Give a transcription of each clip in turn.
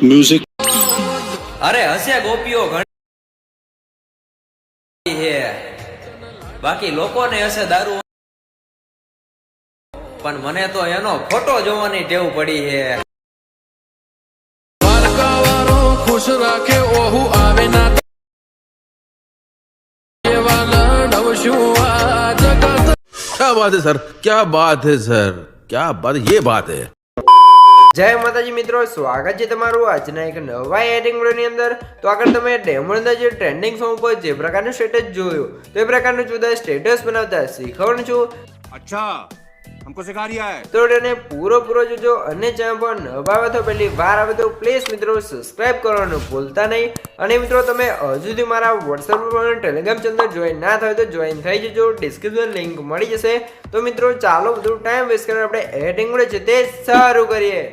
Music અરે હશે ગોપીઓ ઘણી બાકી લોકોને હશે દારૂ. પણ મને તો એનો ફોટો જોવાની ટેવ પડી છે. ખુશ રાખે ઓહુ આવે ના. જગત ક્યા બાત સર? ક્યા બાત હે સર? ક્યા બાત યે બાત જય માતાજી મિત્રો, સ્વાગત છે તમારું આજના એક નવા એડિંગ વિડીયોની અંદર. તો આગળ તમે ડેમોના જે ટ્રેન્ડિંગ સોંગ ઉપર જે પ્રકારનું સ્ટેટસ જોયું, તો એ પ્રકારનું જુદા સ્ટેટસ બનાવતા શીખવાનું છું. અચ્છા. हमको सिखा रिया है તો તેને પૂરો પૂરો જોજો અને ચેનલ પર નવા આવે તો પહેલી વાર આવે તો પ્લીઝ મિત્રો સબસ્ક્રાઇબ કરવાનું ભૂલતા નહીં અને મિત્રો તમે હજુ સુધી મારા વોટ્સએપ પર ટેલિગ્રામ ચેનલ જોઈન ના થાય તો જોઈન થઈ જજો ડિસ્ક્રિપ્શન લિંક મળી જશે તો મિત્રો ચાલો બધું ટાઈમ વેસ્ટ કરીને આપણે એડિંગ મળે છે તે સારું કરીએ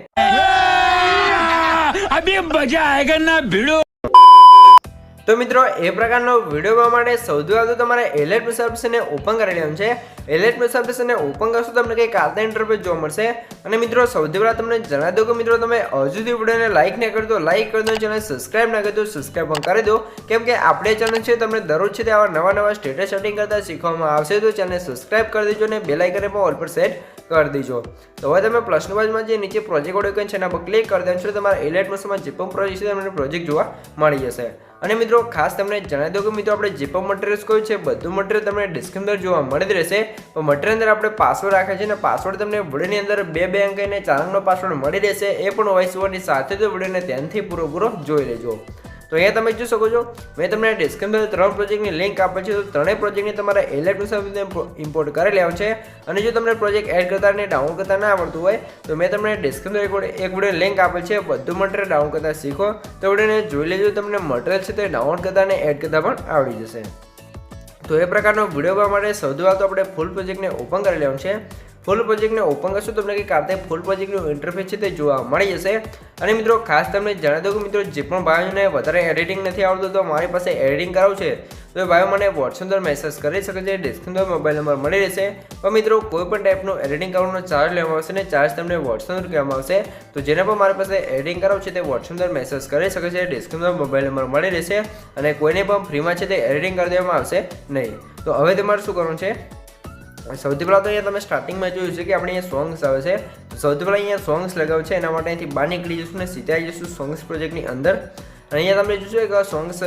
તો મિત્રો, એ પ્રકારનો વીડિયો જોવા માટે સૌથી વધુ તમારે એલેટ સર્વિસને ઓપન કરી લેવાનું છે. એલેટ સર્વિસને ઓપન કરશો તમને કંઈક આજના ઇન્ટરવ્યુ જોવા મળશે. અને મિત્રો, સૌથી પહેલાં તમને જણાવી દઉં કે મિત્રો, તમે હજુ સુધી વિડીયોને લાઇક ન કરી દો લાઇક કરી દો ચેનલ સબસ્ક્રાઇબ ના કરી દો સબસ્ક્રાઇબ પણ કરી દો. કેમ કે આપણે ચેનલ છે, તમને દરરોજ છે આવા નવા નવા સ્ટેટસ સેટિંગ કરતા શીખવામાં આવશે. તો ચેનલ સબસ્ક્રાઇબ કરી દેજો અને બેલ આઇકન પણ ઓલ પર સેટ કરી દેજો. તો હવે તમે પ્લસ બાજુમાં જે નીચે પ્રોજેક્ટ ઓડિયો છે એના પર ક્લિક કરી દેશો તમારા એલર્ટ મોસમાં જે પણ પ્રોજેક્ટ છે તમને પ્રોજેક્ટ જોવા મળી જશે. અને મિત્રો, ખાસ તમને જણાવી દઉં કે મિત્રો, આપણે જે પણ મટીરિયલ્સ કહ્યું છે, બધું મટીરિયલ તમને ડિસ્ક્રિપ્શન જોવા મળી જ રહેશે. પણ મટીરિયલ અંદર આપણે પાસવર્ડ રાખે છે અને પાસવર્ડ તમને વિડીયોની અંદર બે બે અંક અને ચાર અંકનો પાસવર્ડ મળી રહેશે. એ પણ વોઇસ ઓવરની સાથે તો વિડીયોને ધ્યાનથી પૂરો જોઈ લેજો. તો અહીંયા તમે જોઈ શકો છો, મેં તમને ડિસ્ક્રિપ્શન ત્રણ પ્રોજેક્ટની લિંક આપેલ છે, તો ત્રણેય પ્રોજેક્ટની તમારે સર્વિસને ઇમ્પોર્ટ કરી લેવાનું છે. અને જો તમને પ્રોજેક્ટ એડ કરતા અને ડાઉનલોડ કરતા ના આવડતું હોય, તો મેં તમને ડિસ્ક્રિપ્શન એક વીડિયો લિંક આપેલ છે, બધું મટીરિયલ ડાઉનલોડ કરતા શીખો. તો વિડીયોને જોઈ લેજો, તમને મટીરિયલ છે તે ડાઉનલોડ કરતા અને એડ કરતા પણ આવડી જશે. તો એ પ્રકારનો વીડિયો બનાવવા માટે સૌથી પહેલાં તો આપણે ફૂલ પ્રોજેક્ટને ઓપન કરી લેવાનું છે. ફૂલ પ્રોજેક્ટને ઓપન કરશો તમને કંઈક આ ફૂલ પ્રોજેક્ટનું ઇન્ટરફેસ છે તે જોવા મળી જશે. અને મિત્રો, ખાસ તમને જણાવી દઉં કે મિત્રો, જે પણ ભાઈઓને વધારે એડિટિંગ નથી આવડતું તો મારી પાસે એડિટિંગ કરાવું છે. તો એ ભાઈઓ મને વોટ્સઅપ પર મેસેજ કરી શકે છે. ડિસ્ક્રિપ્શન મોબાઈલ નંબર મળી રહેશે. પણ મિત્રો, કોઈ પણ ટાઈપનું એડિટિંગ કરવાનો ચાર્જ લેવામાં આવશે ને ચાર્જ તમને વોટ્સઅપ પર કહેવામાં આવશે. તો જેને પણ મારી પાસે એડિટિંગ કરાવવું છે તે વોટ્સઅપ પર મેસેજ કરી શકે છે. ડિસ્ક્રિપ્શન મોબાઈલ નંબર મળી રહેશે. અને કોઈને પણ ફ્રીમાં છે તે એડિટિંગ કરી દેવામાં આવશે નહીં. તો હવે તમારે શું કરવાનું છે? સૌથી પહેલાં તો અહીંયા તમે સ્ટાર્ટિંગમાં જોયું છે કે આપણે અહીંયા સોંગ્સ આવે છે. સૌથી પહેલાં અહીંયા સોંગ્સ લગાવે છે, એના માટે અહીંથી બહાર નીકળી જઈશું ને સીધા આવી જઈશું સોંગ્સ પ્રોજેક્ટની અંદર. અહીંયા તમે જોશો એક સોંગ્સ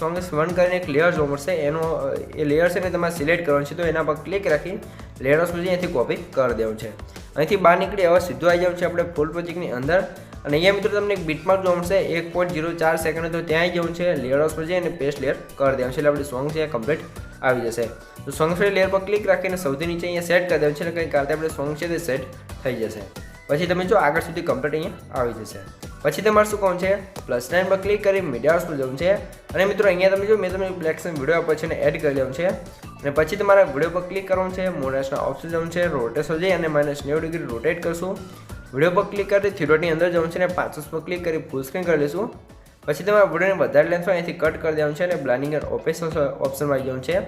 સોંગ્સ વન કરીને એક લેયર જોવા મળશે. એનો, એ લેયર છે ને તમારે સિલેક્ટ કરવાનું છે, તો એના પર ક્લિક રાખી લેયર સુધી અહીંયાથી કોપી કરી દેવું છે. અહીંથી બહાર નીકળી હવે સીધું આવી જવું છે આપણે ફૂલ પ્રોજેક્ટની અંદર. અને અહીંયા મિત્રો તમને એક બીટમાર્ક જોવા મળશે. એક પોઈન્ટ જીરો ચાર સેકન્ડ તો ત્યાં જવું છે. લેયર પર જઈ અને પેસ્ટ લેયર કરી દેવાનું છે. એટલે આપણી સોંગ છે કમ્પ્લીટ આવી જશે. તો સોંગ ફ્રી લેયર પર ક્લિક રાખીને સૌથી નીચે અહીંયા સેટ કરી દેવું છે એટલે કંઈક કારણે આપણે સોંગ છે તે સેટ થઈ જશે. પછી તમે જો આગળ સુધી કમ્પ્લીટ અહીંયા આવી જશે. પછી તમારે શું કહું છે? પ્લસ નાઇન પર ક્લિક કરી મીડિયા હાઉસ પર જવું છે. અને મિત્રો અહીંયા તમે જો મેં તમને બ્લેક્સન વીડિયો આપ્યો છે અને એડ કરી લેવું છે. અને પછી તમારા વીડિયો પર ક્લિક કરવાનું છે મોડેસના ઓપ્શન જવું છે રોટેશન જઈ અને માઇનસ નેવું ડિગ્રી રોટેટ કરશું. વીડિયો પર ક્લિક કરી થીરોની અંદર જવું છે અને પાંચસ પર ક્લિક કરી ફૂલ સ્ક્રીન કરી લઈશું પછી તમારે વિડીયોને વધારે લેન્થ હોય અહીંથી કટ કરી દેવાનું છે અને બ્લાનિંગ ઓપેસ ઓપ્શનમાં આવી જવાનું છે.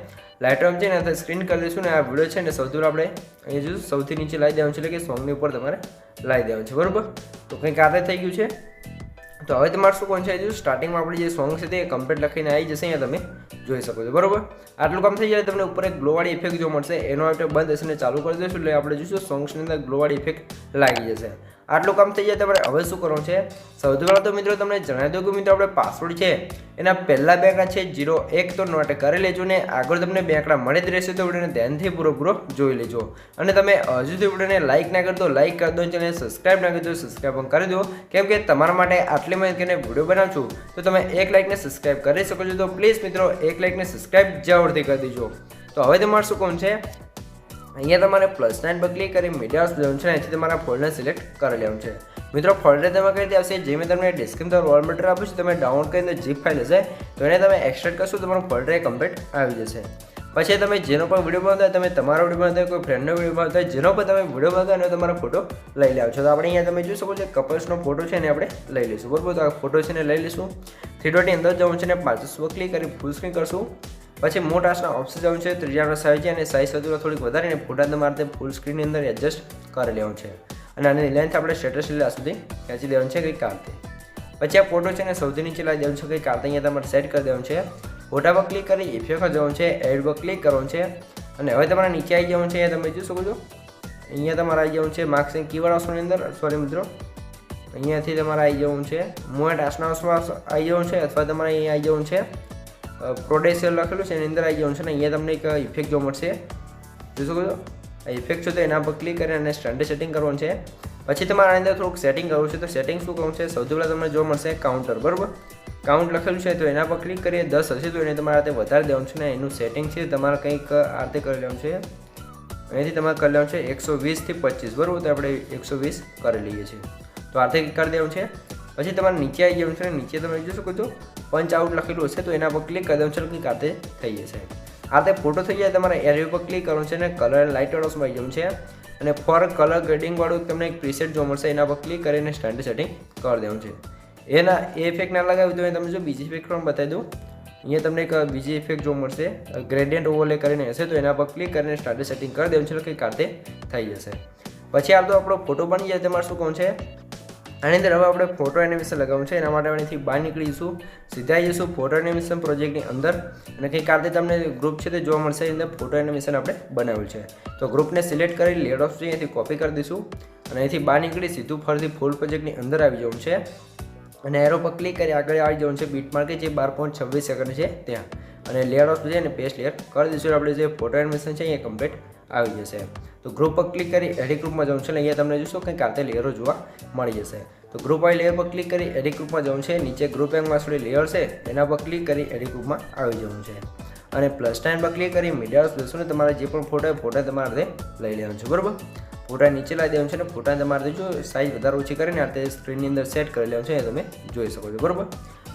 લાઇટર છે ને સ્ક્રીન કરી દઈશું ને આ વીડિયો છે ને, સૌથી આપણે અહીં જોઈશું સૌથી નીચે લાવી દેવાનું છે, એટલે કે સોંગની ઉપર તમારે લાવી દેવાનું છે, બરાબર? તો કંઈક આ થઈ ગયું છે. તો હવે તમારે શું કોણ છે જો સ્ટાર્ટિંગમાં આપણી જે સોંગ છે તે કમ્પ્લીટ લખીને આવી જશે અહીંયા તમે. જોઈ શકો છો. બરાબર? આટલું કામ થઈ જાય તમને ઉપર એક ગ્લોવાળી ઇફેક્ટ જોવા મળશે. એનો આપણે બંધ હશે ચાલુ કરી દઈશું એટલે આપણે જોઈશું સોંગ્સની અંદર ગ્લોવાળી ઇફેક્ટ લાગી જશે. આટલું કામ થઈ જાય તમારે હવે શું કરવાનું છે? સૌથી પહેલાં તો મિત્રો તમને જણાવી દઉં કે મિત્રો, આપણે પાસવર્ડ છે. એના પહેલાં બે આંકડા છે જીરો એક. તો નોટ કરી લેજો ને આગળ તમને બે મળે જ રહેશે તો વિડીયોને ધ્યાનથી પૂરો જોઈ લેજો. અને તમે હજુ સુધી વિડીયોને લાઇક ના કરી દો લાઇક કરી દો ચેનલ સબસ્ક્રાઇબ ના કરી દો સબસ્ક્રાઇબ પણ કરી દો. કેમ કે તમારા માટે આટલી મહેનત કરીને વીડિયો બનાવું છું, તો તમે એક લાઇકને સબસ્ક્રાઇબ કરી શકો છો. તો પ્લીઝ મિત્રો, એક લાઇકને સબસ્ક્રાઈબ જરૂરથી કરી દેજો. તો હવે તમારે શું કોણ છે? અહીંયા તમારે પ્લસ નાઇન પર ક્લિક કરી મીડિયા જવાનું છે અહીંથી તમારા ફોલ્ડર સિલેક્ટ કરી લેવું છે. મિત્રો ફોલ્ડર તમે કઈ આવશે? જે મેં તમને ડિસ્ક્રિપ્શન રોલ મટીરિયલ આપ્યું છે, તમે ડાઉનલોડ કરીને જીપ ફાઇલ હશે, તો એને તમે એક્સટ્રેક્ટ કરશો તમારું ફોલ્ડર કમ્પ્લીટ આવી જશે. પછી તમે જેનો પણ વીડિયો બનાવતા તમે તમારો વીડિયો બનાવતા કોઈ ફ્રેન્ડનો વીડિયો બનાવતા જેનો પણ તમે વીડિયો બનાવતા અને તમારો ફોટો લઈ લેવો છો. તો આપણે અહીંયા તમે જોઈ શકો છો કપલ્સનો ફોટો છે ને આપણે લઈ લઈશું. બરોબર? તો આ ફોટો છે ને લઈ લઈશું. થ્રી ડોટની અંદર જવું છે ને પાછું ક્લિક કરી ફૂલ સ્ક્રીન કરશું. પછી મોટાસના ઓપ્શન જવું છે ત્રીજાનો સાઈઝ છે અને સાઇઝ વધુ થોડીક વધારીને ફોટા તમારે ફૂલ સ્ક્રીનની અંદર એડજસ્ટ કરી લેવાનું છે. અને આની લેન્થ આપણે સ્ટેટસ લીલા સુધી ખેંચી દેવાનું છે કંઈક કામથી પછી આ ફોટો છે ને સૌથી નીચે લાવી દેવાનું છે કંઈક આ અહીંયા તમારે સેટ કરી દેવાનું છે. ફોટા પર ક્લિક કરી ઇફેક્ટ જવાનું છે એડ પર ક્લિક કરવાનું છે. અને હવે તમારે નીચે આવી જવાનું છે તમે જોઈ શકો છો. અહીંયા તમારે આવી જવાનું છે માર્ક્સ એન્ડ કીવર્ડ ઓપ્શનની અંદર. સોરી મિત્રો. અહીંયાથી તમારે આવી જવું છે. મોએટ આસના ઓપ્શનમાં આવી જવું છે અથવા તમારે અહીંયા આવી જવું છે. પ્રોડેસિયલ લખેલું છે, એની અંદર આવી જવું છે. અને અહીંયા તમને એક ઇફેક્ટ જોવા મળશે. જોઈ શકો છો? આ ઇફેક્ટ છે તો એના પર ક્લિક કરી અને સ્ટાન્ડર્ડ સેટિંગ કરવાનું છે. પછી તમારે અંદર થોડુંક સેટિંગ કરવું છે. તો સેટિંગ શું કરવું છે? સૌથી પહેલાં તમને જોવા મળશે કાઉન્ટર બરાબર? કાઉન્ટ લખેલું છે, તો એના પર ક્લિક કરીએ. દસ હશે તો એને તમારે આ વધારે દેવાનું છે ને એનું સેટિંગ છે, તમારે કંઈક આ રીતે કરી લેવાનું છે. અહીંયાથી તમારે કરી લેવાનું છે એકસો વીસથી પચીસ. બરાબર, તો આપણે એકસો વીસ કરી લઈએ છીએ. તો આ રીતે કરી દેવું છે. પછી તમારે નીચે આવી જવાનું છે ને, નીચે તમે જોઈ શકો છો પંચ આઉટ લખેલું હશે, તો એના પર ક્લિક કરી દેવાનું છે કંઈક આ થઈ જશે. આ રીતે ફોટો થઈ જાય, તમારે એરિયો પર ક્લિક કરવાનું છે અને કલર લાઇટ ઓપ્શનમાં આવી જવું છે. અને ફોર કલર ગ્રેડિંગવાળું તમને એક પ્રીસેટ જોવા મળશે, એના પર ક્લિક કરીને સ્ટાન્ડર્ડ સેટિંગ કરી દેવું છે. એના એ ઇફેક્ટ ના લગાવ્યું તો તમે જો બીજી ઇફેક્ટ પણ બતાવી દઉં. અહીંયા તમને એક બીજી ઇફેક્ટ જોવા મળશે. ગ્રેડિયન્ટ ઓવરલે કરીને હશે તો એના પર ક્લિક કરીને સ્ટાર્ટર સેટિંગ કરી દેવું છે એટલે કંઈક આ થઈ જશે. પછી આ તો આપણો ફોટો બની જાય તમારે શું કહું છે? આની અંદર હવે આપણે ફોટો એનિમેશન લગાવવું છે. એના માટે અહીંથી બહાર નીકળી જઈશું સીધા જઈશું ફોટો એનિમેશન પ્રોજેક્ટની અંદર. અને કંઈક આ તમને ગ્રુપ છે તે જોવા મળશે. એની અંદર ફોટો એનિમેશન આપણે બનાવ્યું છે. તો ગ્રુપને સિલેક્ટ કરી લેડ ઓફ અહીંથી કોપી કરી દઈશું. અને અહીંથી બહાર નીકળી સીધું ફરીથી ફૂલ પ્રોજેક્ટની અંદર આવી જવું છે. અને એરો પર ક્લિક કરી આગળ આવી જવાનું છે બીટ માર્કે જે બાર પોઈન્ટ છવ્વીસ સેકન્ડ છે ત્યાં. અને લેયર ઓફ છે અને પેસ્ટ લેયર કરી દઈશું. આપણે જે ફોટો એડમિશન છે એ કમ્પ્લીટ આવી જશે. તો ગ્રુપ પર ક્લિક કરી એડિટ ગ્રુપમાં જવું છે. અને અહીંયા તમને જોશો કંઈક આતે લેયરો જોવા મળી જશે. તો ગ્રુપ વાળી લેયર પર ક્લિક કરી એડિટ ગ્રુપમાં જવું છે. નીચે ગ્રુપ એંગમાં થોડી લેયર છે. એના પર ક્લિક કરી એડિટ ગ્રુપમાં આવી જવું છે. અને પ્લસ ટાઈમ પર ક્લિક કરી મીડિયા ને તમારે જે પણ ફોટો હોય ફોટા તમારે લઈ લેવાનું છે. બરાબર? ફોટા નીચે લાવી દેવાનું છે અને ફોટા તમારે જો સાઇઝ વધારે ઓછી કરીને આ રીતે સ્ક્રીનની અંદર સેટ કરી લેવાનું છે, એ તમે જોઈ શકો છો, બરાબર?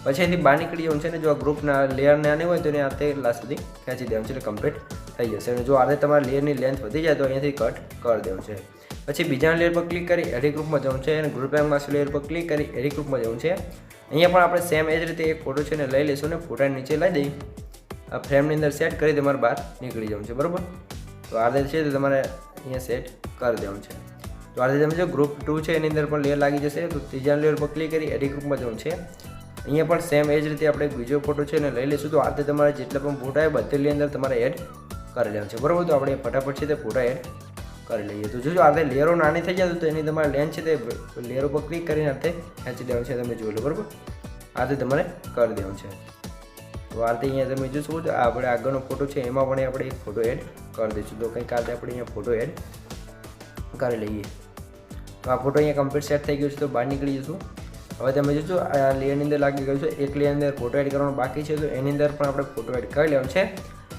પછી અહીંથી બહાર નીકળી જવાનું છે ને જો આ ગ્રુપના લેયરને આને હોય તો એને આ રીતે લાસ્ટ સુધી ખેંચી દેવાનું છે એટલે કમ્પ્લીટ થઈ જશે. અને જો આ રીતે તમારા લેયરની લેન્થ વધી જાય તો અહીંયાથી કટ કરી દેવું છે. પછી બીજા લેયર પર ક્લિક કરી એડી ગ્રુપમાં જવું છે અને ગ્રુપ એમમાં લેયર પર ક્લિક કરી એડી ગ્રુપમાં જવું છે. અહીંયા પણ આપણે સેમ એ જ રીતે એક ફોટો છે ને લઈ લઈશું અને ફોટા નીચે લઈ દઈ આ ફ્રેમની અંદર સેટ કરી તમારે બહાર નીકળી જવું છે, બરાબર? તો આ રીતે છે, તો તમારે અહીંયા સેટ કરી દેવાનું છે. તો આ રીતે તમે ગ્રુપ ટુ છે, એની અંદર પણ લેયર લાગી જશે. તો ત્રીજા લેયર પર ક્લિક કરી એડિટ ગ્રુપમાં જવું છે. અહીંયા પણ સેમ એ જ રીતે આપણે બીજો ફોટો છે, એને લઈ લઈશું. તો આ રીતે તમારે જેટલા પણ ફોટા આવે બધેની અંદર તમારે એડ કરી લેવાનું છે. બરાબર? તો આપણે ફટાફટ છે તે ફોટા એડ કરી લઈએ. તો જોજો, આ રીતે લેયરો નાની થઈ જાય તો એની તમારે લેન્થ છે તે લેયરો પર ક્લિક કરીને આ રીતે ખેંચી દેવાનું છે તમે જોઈ લો. બરાબર? આ રીતે તમારે કરી દેવાનું છે. તો આ રીતે અહીંયા તમે જોશો, તો આપણે આગળનો ફોટો છે, એમાં પણ આપણે એક ફોટો એડ કરી દઈશું. તો કંઈક આજે આપણે અહીંયા ફોટો એડ કરી લઈએ. તો આ ફોટો અહીંયા કમ્પ્લીટ સેટ થઈ ગયો છે, તો બહાર નીકળી જશું. હવે તમે જોશો આ લેયરની અંદર લાગી ગયું છે. એક લેયર અંદર ફોટો એડ કરવાનો બાકી છે, તો એની અંદર પણ આપણે ફોટો એડ કરી લેવાનું છે.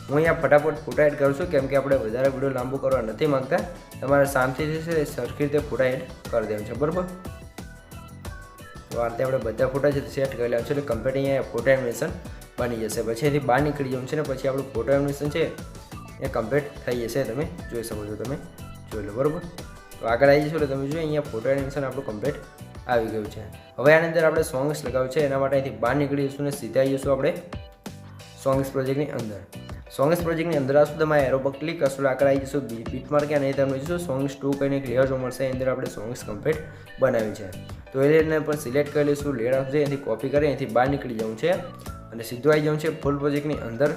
હું અહીંયા ફટાફટ ફોટો એડ કરું છું, કેમ કે આપણે વધારે વીડિયો લાંબુ કરવા નથી માંગતા. તમારે શાંતિથી છે સરખી રીતે ફોટા એડ કરી દેવાનું છે, બરાબર? તો આ રીતે આપણે બધા ફોટા છે સેટ કરી લેવાનું છે, એટલે કમ્પ્લીટ અહીંયા ફોટો એનિમેશન બની જશે. પછી એથી બહાર નીકળી જવું છે ને, પછી આપણું ફોટો એનિમેશન છે એ કમ્પ્લીટ થઈ જશે તમે જોઈ શકો છો તમે. જોઈ લો બરાબર? તો આગળ આવી જશો એટલે તમે જોઈએ અહીંયા ફોટો એનિમેશન આપણું કમ્પ્લીટ આવી ગયું છે. હવે આની અંદર આપણે સોંગ્સ લગાવ્યું છે, એના માટે અહીંથી બહાર નીકળી જઈશું ને સીધા આવી જઈશું આપણે સોંગ્સ પ્રોજેક્ટની અંદર. સોંગ્સ પ્રોજેક્ટની અંદર આવશું તમે એરો પર ક્લિક કરશો આગળ આવી જશો બીટ માર્કે અને તમે જોશો સોંગ્સ ટુ કહીને ક્લિયર લેયર જોવા મળશે, એની અંદર આપણે સોંગ્સ કમ્પ્લીટ બનાવી છે. તો એ લેડને પણ સિલેક્ટ કરી લઈશું લેડ આવશે એથી કોપી કરી અહીંથી બહાર નીકળી જવું છે. અને સીધું આવી જવું છે ફૂલ પ્રોજેક્ટની અંદર.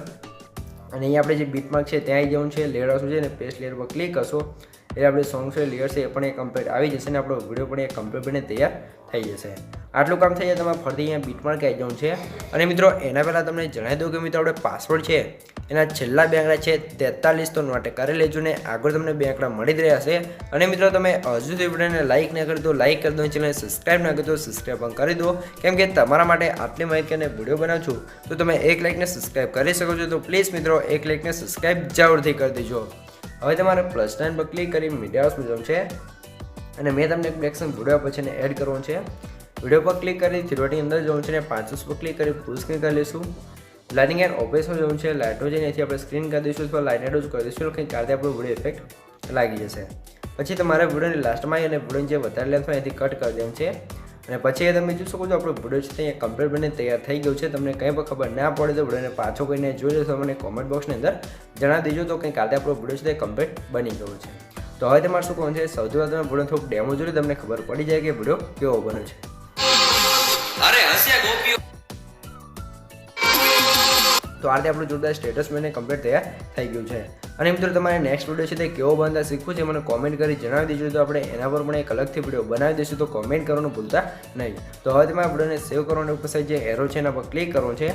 અને અહીં આપણે જે બીટમાર્ક છે ત્યાં જવું છે લેયર આવશું છે ને પેસ્ટ લેયર પર ક્લિક કરશો. એટલે આપણે સોંગ છે લેયર છે, એ પણ એ કમ્પ્લીટ આવી જશે ને આપણો વીડિયો પણ એ કમ્પ્લીટ બને તૈયાર થઈ જશે. આટલું કામ થઈ જાય તમારે ફરતી અહીંયા બીટમાર્ક આવી જવું છે. અને મિત્રો, એના પહેલાં તમને જણાવી દઉં કે મિત્રો, આપણે પાસવર્ડ છે, એના છેલ્લા બે આંકડા છે, તેતાલીસ, તો નોટે કરી લેજો ને આગળ તમને બે આંકડા મળી જ રહ્યા છે અને મિત્રો, તમે હજુ સુધી વિડીયોને લાઇક ના કરી દો લાઇક કરી દો ચેનલને સબસ્ક્રાઈબ ના કરી દો સબસ્ક્રાઈબ પણ કરી દો. કેમ કે તમારા માટે આટલી માહિતી અને વીડિયો બનાવું છું, તો તમે એક લાઇકને સબસ્ક્રાઈબ કરી શકો છો. તો પ્લીઝ મિત્રો, એક લાઇકને સબસ્ક્રાઇબ જરૂરથી કરી દેજો. હવે તમારે પ્લસ નાઇન પર ક્લિક કરી મીડિયા હાઉસ જવું છે. અને મેં તમને એક બ્લેક્શન વીડિયો એને એડ કરવાનું છે. વીડિયો પર ક્લિક કરી થ્રીવટી અંદર જવું છે અને પાંચસો પર ક્લિક કરી ફૂલ સ્ક્રીન કરી લઈશું. લાઇટિંગ એન્ડ ઓપરેશન જવું છે. લાઇટો જઈને અહીંથી આપણે સ્ક્રીન કરી દઈશું અથવા લાઇટ કરી દઈશું. કંઈક કારણે આપણો વીડિયો ઇફેક્ટ લાગી જશે. પછી તમારે વિડીયોની લાસ્ટમાં અને વિડીયોની જે વધારે લેન્થ હોય એથી કટ કરી દેવું છે. અને પછી એ તમે જોઈ શકો છો આપણો વીડિયો છે અહીંયા કમ્પ્લીટ બને તૈયાર થઈ ગયું છે. તમને કંઈ પણ ખબર ના પડે તો વિડીયોને પાછો કરીને જોઈ લેશો મને કોમેન્ટ બોક્સની અંદર જણાવી દેજો તો કંઈક કાલે આપણો વીડિયો છે તે કમ્પ્લીટ બની ગયો છે. તો હવે તમારે શું કહું છે સૌથી પહેલાં તમે વીડિયો થોડુંક ડેમો જોઈ તમને ખબર પડી જાય કે વીડિયો કેવો બન્યો છે. અરે હસ્યા ગોપીઓ. તો આ રીતે આપણું જોરદાર સ્ટેટસ મેને કમ્પ્લીટ તૈયાર થઈ ગયું છે. અને મિત્રો, તમારે નેક્સ્ટ વીડિયો છે તે કેવો બનતા શીખવું છે મને કોમેન્ટ કરી જણાવી દેજો. તો આપણે એના પર પણ એક અલગથી વીડિયો બનાવી દઈશું. તો કોમેન્ટ કરવાનું ભૂલતા નહીં. તો હવે તમારે વિડીયોને સેવ કરવાનું પછી જે એરો છે એના પર ક્લિક કરવો છે.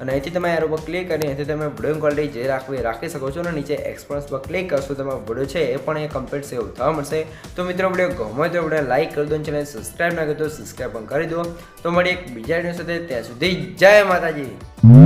અને અહીંથી તમે એરો પર ક્લિક કરી અહીંથી તમે વીડિયો ક્વોલિટી જે રાખવી રાખી શકો છો. અને નીચે એક્સપર્ટ્સ પર ક્લિક કરશો તમારો વીડિયો છે એ પણ એ કમ્પ્લીટ સેવ થવા મળશે. તો મિત્રો વીડિયો ગમે તો વીડિયો લાઇક કરી દો ચેનલ સબસ્ક્રાઈબ ના કરી દો સબસ્ક્રાઈબ પણ કરી દો. તો મળી એક બીજા વીડિયો સાથે. ત્યાં સુધી જય માતાજી.